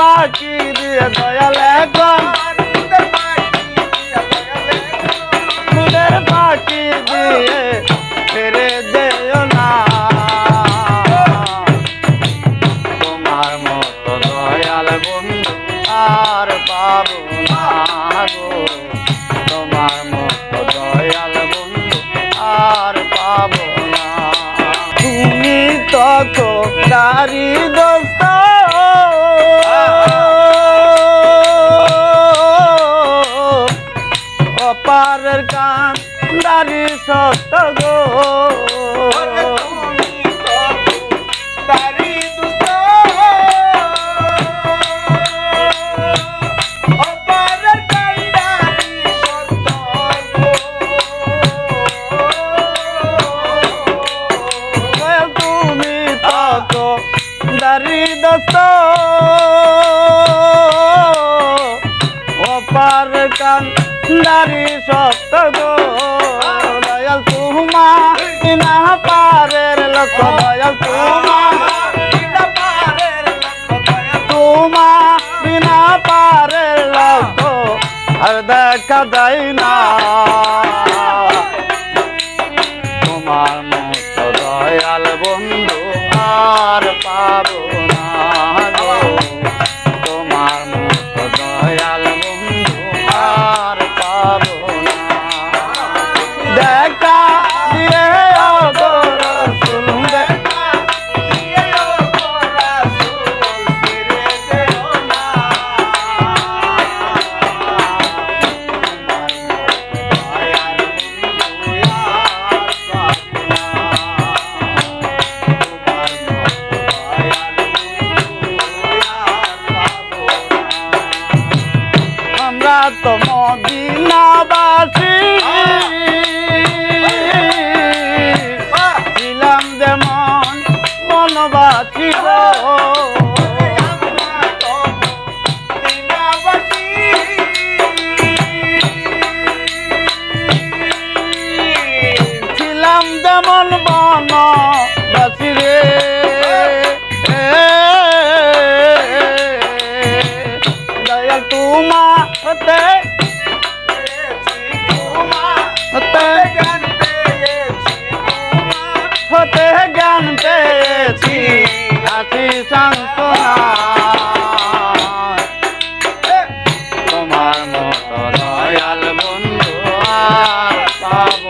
দিয়ে এখন ফুলের পাখি দিয়ে ছেড়ে দেও না। তোমার দয়াল আর তোমার দয়াল আর পাবো না। তুমি তো তারি অপারের কান দারি সত্য গো। দারি দোস্ত অপার কান দারি সত্য গো। দয়াল তুমা না পারের লোক দয়াল তুমা তুমা বিনা পারের লোক আর দেখা যায় না। তো মদিনাবাসী। ছিলাম যেমন বনবাসী ছিলাম যেমন বনবাসী রে। হতে। জ্ঞান পেয়েছি। আছি তোমার মতো দয়াল বন্ধু আর পাব